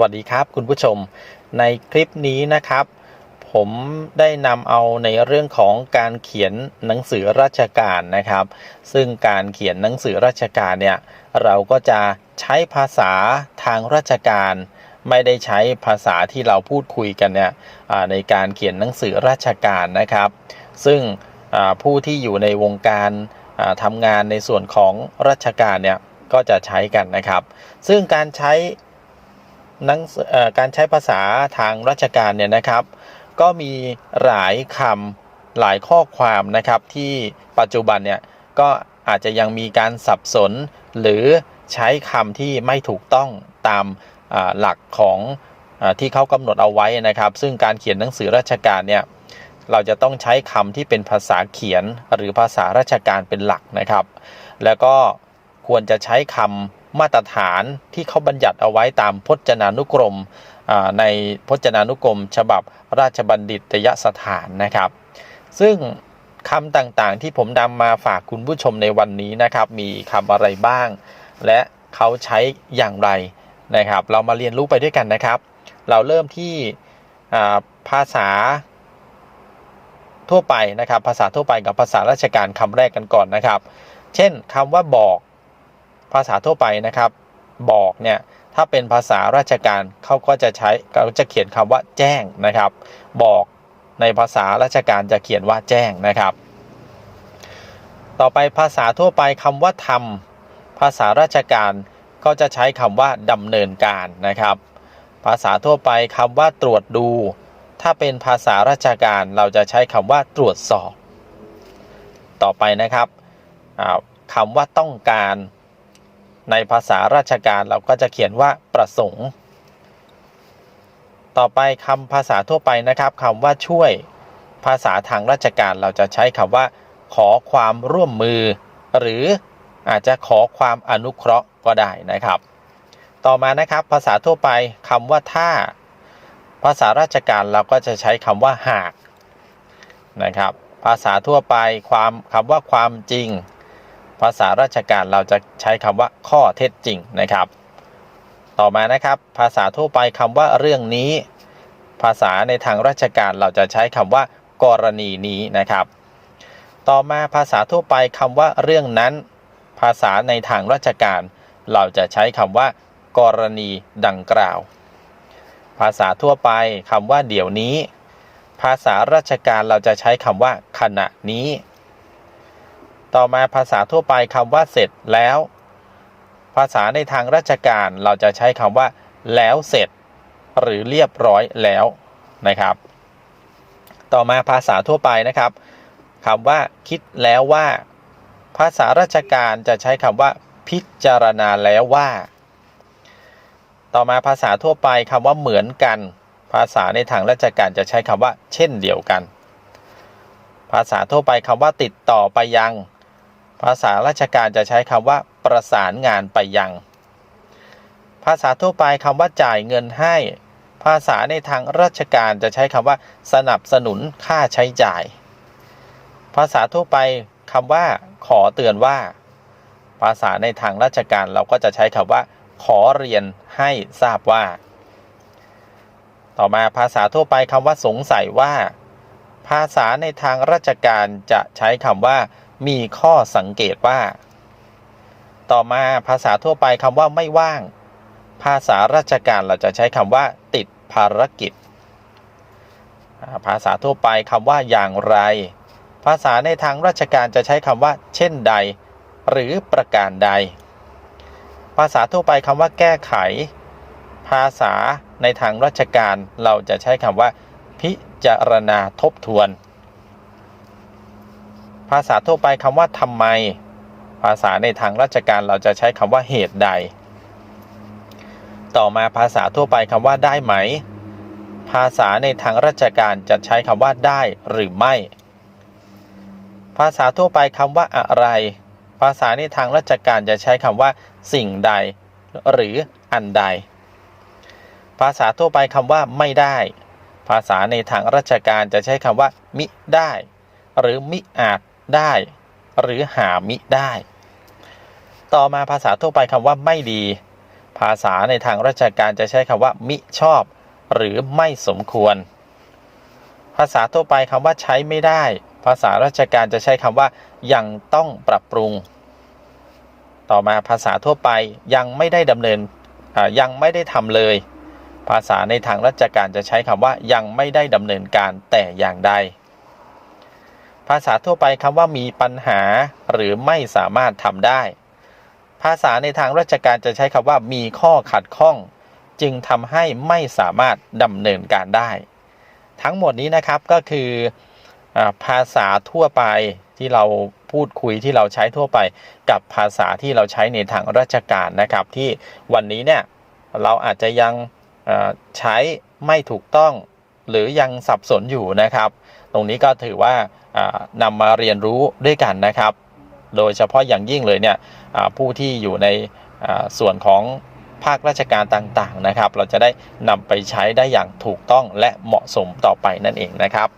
วัสดีครับคุณผู้ชมในคลิปนี้นะครับ ผมได้นำเอาในเรื่องของการเขียนหนังสือราชการนะครับ ซึ่งการเขียนหนังสือราชการเนี่ยเราก็จะใช้ภาษาทางราชการ ไม่ได้ใช้ภาษาที่เราพูดคุยกันเนี่ยในการเขียนหนังสือราชการนะครับ ซึ่งผู้ที่อยู่ในวงการทำงานในส่วนของราชการเนี่ยก็จะใช้กันนะครับ ซึ่งการใช้ นังการใช้ภาษาทางราชการเนี่ยนะครับ ก็มีหลายคำหลายข้อความนะครับที่ปัจจุบันเนี่ยก็อาจจะยังมีการสับสน หรือใช้คำที่ไม่ถูกต้องตามหลักของอที่เขากำหนดเอาไว้นะครับ ซึ่งการเขียนหนังสือราชการเนี่ยเราจะต้องใช้คำที่เป็นภาษาเขียนหรือภาษาราชการเป็นหลักนะครับ แล้วก็ควรจะใช้คำ มาตรฐานที่เขาบัญญัติเอาไว้ตามพจนานุกรมในพจนานุกรม ฉบับราชบัณฑิตยสถานนะครับ ซึ่งคำต่างๆที่ผมนำมาฝากคุณผู้ชมในวันนี้นะครับ มีคำอะไรบ้าง และเขาใช้อย่างไรนะครับ เรามาเรียนรู้ไปด้วยกันนะครับ เราเริ่มที่ภาษาทั่วไปนะครับ ภาษาทั่วไปกับภาษาราชการคำแรกกันก่อนนะครับ เช่นคำว่าบอก ภาษาทั่วไปนะครับบอกเนี่ยถ้าเป็นภาษาราชการเขาก็จะใช้เขาจะเขียนคำว่าแจ้งนะครับ บอกในภาษาราชการจะเขียนว่าแจ้งนะครับ ต่อไปภาษาทั่วไปคำว่าทำภาษาราชการก็จะใช้คำว่าดำเนินการนะครับ ภาษาทั่วไปคำว่าตรวจดู ถ้าเป็นภาษาราชการเราจะใช้คำว่าตรวจสอบ ต่อไปนะครับอ่าคำว่าต้องการ ในภาษาราชการเราก็จะเขียนว่าประสงค์ ต่อไปคำภาษาทั่วไปนะครับคำว่าช่วยภาษาทางราชการเราจะใช้คำว่า ขอความร่วมมือ หรืออาจจะขอความอนุเคราะห์ก็ได้นะครับ ต่อมานะครับภาษาทั่วไปคำว่าถ้า ภาษาราชการเราก็จะใช้คำว่าหากนะครับ ภาษาทั่วไปความคำว่าความจริง ภาษาราชการเราจะใช้คำว่าข้อเท็จจริงนะครับ ต่อมานะครับ ภาษาทั่วไปคำว่าเรื่องนี้ ภาษาในทางราชการเราจะใช้คำว่า กรณีนี้นะครับ ต่อมาภาษาทั่วไปคำว่าเรื่องนั้น ภาษาในทางราชการ เราจะใช้คำว่า กรณีดังกล่าว ภาษาทั่วไปคำว่าเดี๋ยวนี้ ภาษาราชการเราจะใช้คำว่า ขณะนี้ ต่อมาภาษาทั่วไปคำว่าเสร็จแล้ว ภาษาในทางราชการเราจะใช้คำว่า แล้วเสร็จ หรือเรียบร้อยแล้วนะครับ ต่อมาภาษาทั่วไปนะครับคำว่าคิดแล้วว่า ภาษาราชการจะใช้คำว่า พิจารณาแล้วว่า ต่อมาภาษาทั่วไปคำว่าเหมือนกัน ภาษาในทางราชการจะใช้คำว่า เช่นเดียวกัน ภาษาทั่วไปคำว่าติดต่อไปยัง ภาษาราชการจะใช้คำว่าประสานงานไปยัง ภาษาทั่วไปคำว่าจ่ายเงินให้ ภาษาในทางราชการจะใช้คำว่า สนับสนุนค่าใช้จ่าย ภาษาทั่วไปคำว่า ขอเตือนว่า ภาษาในทางราชการเราก็จะใช้คำว่า ขอเรียนให้ทราบว่า ต่อมาภาษาทั่วไปคำว่าสงสัยว่า ภาษาในทางราชการจะใช้คำว่า มีข้อสังเกตว่า ต่อมาภาษาทั่วไปคำว่าไม่ว่าง ภาษาราชการเราจะใช้คำว่า ติดภารกิจ ภาษาทั่วไปคำว่าอย่างไร ภาษาในทางราชการจะใช้คำว่า เช่นใด หรือประการใด ภาษาทั่วไปคำว่าแก้ไข ภาษาในทางราชการเราจะใช้คำว่า พิจารณาทบทวน ภาษาทั่วไปคำว่าทำไม ภาษาในทางราชการเราจะใช้คำว่าเหตุใด ต่อมาภาษาทั่วไปคำว่าได้ไหม ภาษาในทางราชการจะใช้คำว่าได้หรือไม่ ภาษาทั่วไปคำว่าอะไร ภาษาในทางราชการจะใช้คำว่า สิ่งใด หรืออันใด ภาษาทั่วไปคำว่าไม่ได้ ภาษาในทางราชการจะใช้คำว่า มิได้ หรือมิอาจ ได้ หรือหามิได้ ต่อมาภาษาทั่วไปคำว่าไม่ดี ภาษาในทางราชการจะใช้คำว่า มิชอบ หรือไม่สมควร ภาษาทั่วไปคำว่าใช้ไม่ได้ ภาษาราชการจะใช้คำว่า ยังต้องปรับปรุง ต่อมาภาษาทั่วไปยังไม่ได้ดำเนินยังไม่ได้ทำเลย ภาษาในทางราชการจะใช้คำว่ายังไม่ได้ดำเนินการแต่อย่างใด ภาษาทั่วไปคำว่ามีปัญหาหรือไม่สามารถทำได้ ภาษาในทางราชการจะใช้คำว่ามีข้อขัดข้อง จึงทำให้ไม่สามารถดำเนินการได้ ทั้งหมดนี้นะครับก็คืออภาษาทั่วไปที่เราพูดคุยที่เราใช้ทั่วไป กับภาษาที่เราใช้ในทางราชการนะครับ ที่วันนี้เนี่ยเราอาจจะยังใช้ไม่ถูกต้อง หรือยังสับสนอยู่นะครับ ตรงนี้ก็ถือว่าอ่านำมาเรียนรู้ด้วยกันนะครับ โดยเฉพาะอย่างยิ่งเลยเนี่ยผู้ที่อยู่ในส่วนของภาคราชการต่างๆนะครับ เราจะได้นำไปใช้ได้อย่างถูกต้องและเหมาะสมต่อไปนั่นเองนะครับ